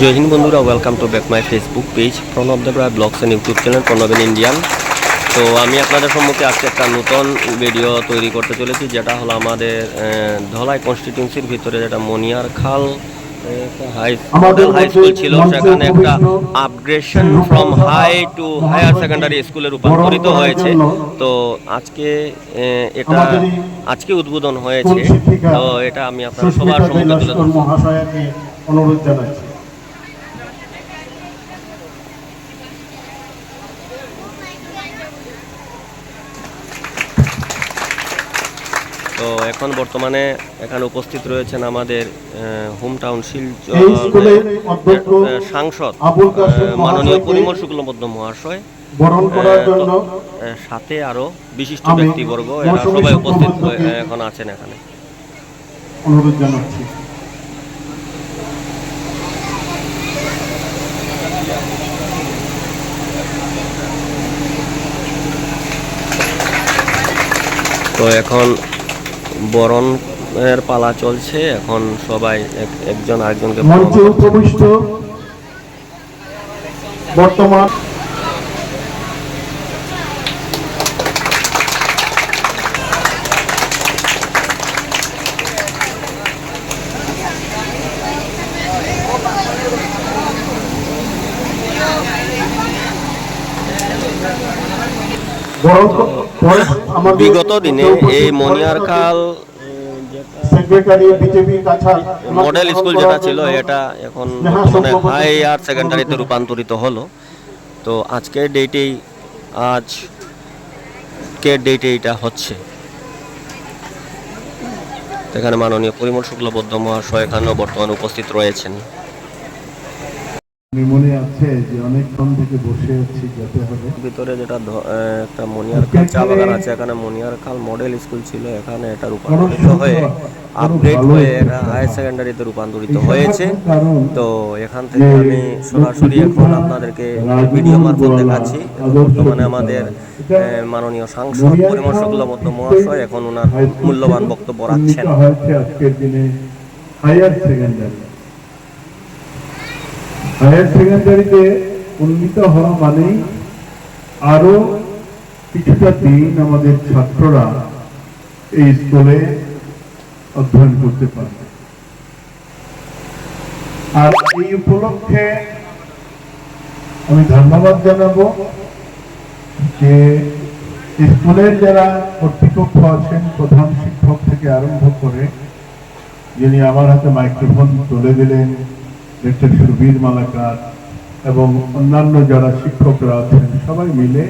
জয় হিন্দ বন্ধুরা welcome to back my Facebook page Pranab Debra blogs and YouTube channel Pranab Indian তো আমি আপনাদের সম্মুখে আজকে একটা নতুন ভিডিও তৈরি করতে চলেছি যেটা হলো আমাদের ধলাই কনস্টিটিউন্সির ভিতরে যেটা মনিয়ার খাল হাই স্কুল ছিল সেখানে একটা upgradation from high to higher secondary স্কুলে রূপান্তরিত হয়েছে। তো আজকে এটা আজকে উদ্বোধন হয়েছে। তো এটা আমি আপনার সবার সম্মুখে তুলে অনুরোধ জানাচ্ছি তো এখন বর্তমানে এখানে উপস্থিত রয়েছেন আমাদের হোম টাউন শিলচর সাংসদ মাননীয় পরিমল শুক্লবদ্ধ মহাশয় সাথে আরও বিশিষ্ট ব্যক্তিবর্গ এরা সবাই উপস্থিত এখন আছেন এখানে। অনুরোধ জানাচ্ছি। তো এখন বরণ এর পালা চলছে। এখন সবাই এক- একজন আরেকজনকে মঞ্চে উপবিষ্ট বর্তমান পরে আমাদের বিগত দিনে এই Maniyar Khal secretary BJP Cachar model school যেটা ছিল এটা এখন বর্তমানে হাই আর সেকেন্ডারিতে রূপান্তরিত হলো। তো আজকের ডেটেই আজ কে ডেটে এটা হচ্ছে? এখানে মাননীয় পরিমল শুক্লবদ্ধ মহাশয় এখানেও বর্তমানে উপস্থিত রয়েছেন। মনে আছে যে অনেকক্ষণ থেকে বসে আছি যেতে হবে। ভিতরে যেটা একটা মনিয়ার খাল চা বাগান আছে এখানে মনিয়ার খাল মডেল স্কুল ছিল এখানে এটা রূপান্তরিত হয়ে আপগ্রেড হয়ে এটা হায়ার সেকেন্ডারিতে রূপান্তরিত হয়েছে। তো এখান থেকে আমি সরাসরি এখন আপনাদেরকে ভিডিও মারফত দেখাচ্ছি। বর্তমানে আমাদের মাননীয় সাংসদ পরিমল শুক্লবদ্ধ মহাশয় এখন ওনার মূল্যবান বক্তব্য রাখছেন। আজকের দিনে হায়ার সেকেন্ডারি হায়ার সেকেন্ডারিতে উন্নীত হওয়া মানেই আরও কিছুটা দিন আমাদের ছাত্ররা এই স্কুলে অধ্যয়ন করতে পারবে। আর এই উপলক্ষে আমি ধন্যবাদ জানাব যে স্কুলের যারা কর্তৃপক্ষ আছেন, প্রধান শিক্ষক থেকে আরম্ভ করে, যিনি আমার হাতে মাইক্রোফোন তুলে দিলেন লেকচার সুবীর মালাকার এবং অন্যান্য যারা শিক্ষকরা আছেন, সবাই মিলে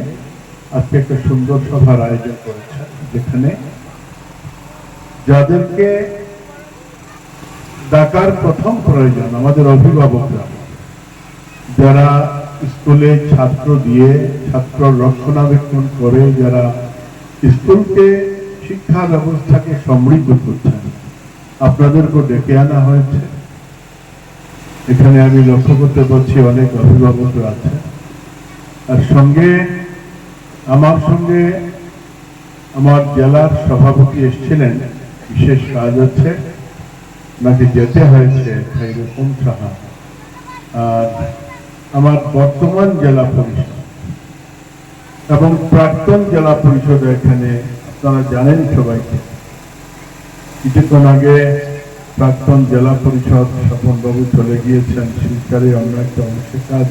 আজকে একটা সুন্দর সভার আয়োজন করেছেন, যেখানে যাদেরকে ডাকার প্রথম প্রয়োজন আমাদের অভিভাবকরা, যারা স্কুলে ছাত্র দিয়ে ছাত্র রক্ষণাবেক্ষণ করে, যারা স্কুলকে শিক্ষা ব্যবস্থাকে সমৃদ্ধ করছেন। আপনাদেরকে ডেকে আনা হয়েছে। এখানে আমি লক্ষ্য করতে পারছি অনেক অভিভাবক আছে। আর সঙ্গে, আমার সঙ্গে আমার জেলার সভাপতি এসেছিলেন, বিশেষ কাজ আছে নাকি যেতে হয়েছে আর আমার বর্তমান জেলা পরিষদ এবং প্রাক্তন জেলা পরিষদ এখানে, আপনারা জানেন সবাইকে। কিছুক্ষণ আগে প্রাক্তন জেলা পরিষদ স্বপনবাবু চলে গিয়েছেন শিলচরে অন্য একটা অংশে কাজ।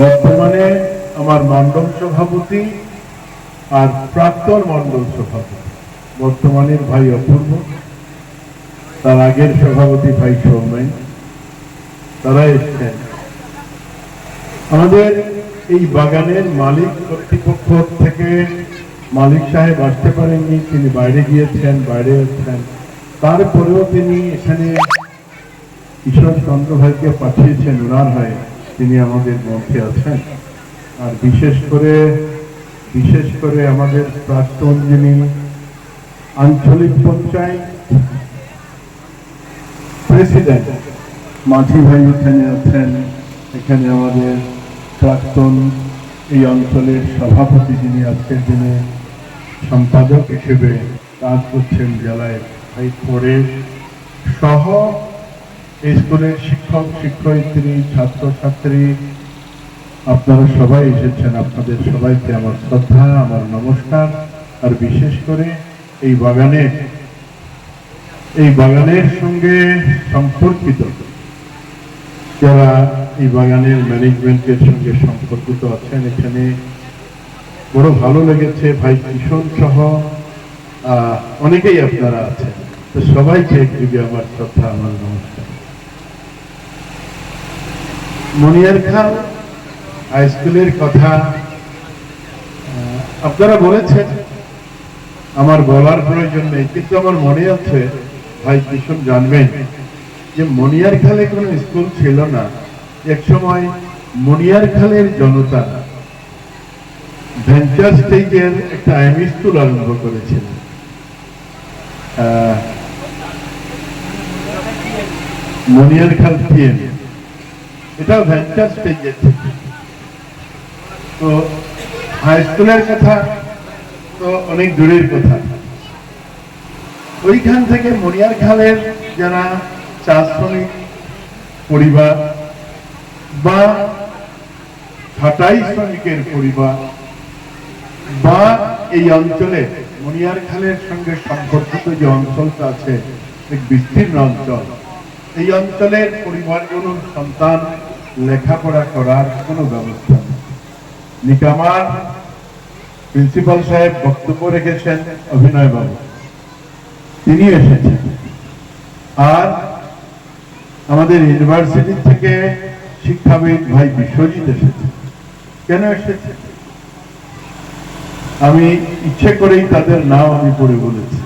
বর্তমানে আমার মন্ডল সভাপতি আর প্রাক্তন মন্ডল সভাপতি, বর্তমানের ভাই অপূর্ব, তার আগের সভাপতি ভাই সৌমেন, তারা এসছেন। আমাদের এই বাগানের মালিক কর্তৃপক্ষ থেকে মালিক সাহেব আসতে পারেননি, তিনি বাইরে গিয়েছেন, বাইরে আছেন তারপরেও তিনি এখানে ঈশ্বর চন্দ্র ভাইকে পাঠিয়েছেন ওনার হয়ে। তিনি আমাদের মধ্যে আছেন। আর বিশেষ করে বিশেষ করে আমাদের প্রাক্তন যিনি আঞ্চলিক পঞ্চায়েত প্রেসিডেন্ট মাঝি ভাই এখানে আছেন। এখানে আমাদের প্রাক্তন এই অঞ্চলের সভাপতি যিনি আজকের দিনে সম্পাদক হিসেবে কাজ করছেন জেলায়। ভাই পরে সহ এই স্কুলের শিক্ষক, শিক্ষয়িত্রী, ছাত্রছাত্রী, আপনারা সবাই এসেছেন, আপনাদের সবাইকে আমার শ্রদ্ধা, আমার নমস্কার। আর বিশেষ করে এই বাগানের এই বাগানের সঙ্গে সম্পর্কিত যারা এই বাগানের ম্যানেজমেন্টের সঙ্গে সম্পর্কিত আছেন, এখানে বড় ভালো লেগেছে। ভাই কিশোর সহ অনেকেই আপনারা আছেন। তো সবাইকে একদিকে আমার শ্রদ্ধা, আমার নমস্কার। মনিয়ার খান হাই স্কুলের কথা আপনারা বলেছেন, আমার বলার প্রয়োজন নেই, কিন্তু আমার মনে আছে, ভাই কিশোর জানবেন, যে মনিয়ার খালে কোনো স্কুল ছিল না। এক সময় মনিয়ার খালের জনতা ভেঞ্চার স্টেজের একটা আইএমই স্কুল আরম্ভ করেছিল। মনিয়ার খাল পিএম এটাও ভেঞ্চার স্টেজের থেকে তো হাই স্কুলের কথা, তো অনেক দূরের কথা। ওইখান থেকে মনিয়ার খালের যারা চা শ্রমিক পরিবার বা ছাটাই শ্রমিকের পরিবার বা এই অঞ্চলে মনিয়ার খালের সঙ্গে সম্পর্কিত যে অঞ্চলটা আছে বিস্তীর্ণ অঞ্চল এই অঞ্চলের পরিবারগুলোর সন্তান লেখাপড়া করার কোনো ব্যবস্থা নিকামার প্রিন্সিপাল সাহেব বক্তব্য রেখেছেন অভিনয় বাবু তিনি এসেছেন। আর আমাদের ইউনিভার্সিটি থেকে শিক্ষাবিদ ভাই বিশ্বজিৎ এসেছে কেন এসেছে আমি ইচ্ছে করেই তাদের নাম আমি পড়ে বলেছি।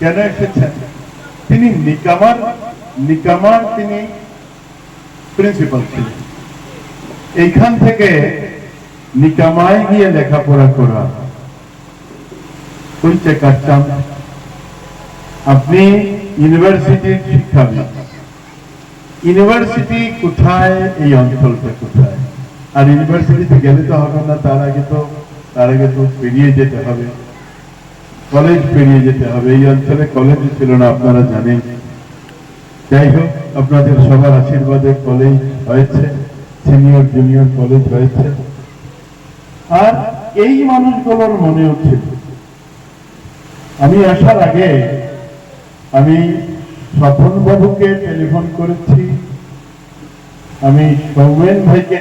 কেন এসেছেন? তিনি নিকামার নিকামার তিনি প্রিন্সিপাল ছিলেন। এইখান থেকে নিকামায় গিয়ে লেখাপড়া করা। হচ্ছে কাটচাম আপনি ইউনিভার্সিটির শিক্ষাবিদ। ইউনিভার্সিটি কোথায়? এই অঞ্চলটা কোথায়? আর ইউনিভার্সিটিতে গেলে তো হবে না, তার আগে তো, তার আগে তো পেরিয়ে যেতে হবে। কলেজ পেরিয়ে যেতে হবে। এই অঞ্চলে কলেজ ছিল না, আপনারা জানেন। যাই হোক, আপনাদের সবার আশীর্বাদে কলেজ হয়েছে সিনিয়র জুনিয়র কলেজ হয়েছে। আর এই মানুষগুলোর মনে হচ্ছে আমি আসার আগে আমি স্বপন বাবুকে টেলিফোন করেছি, আমি সৌমেন ভাইকে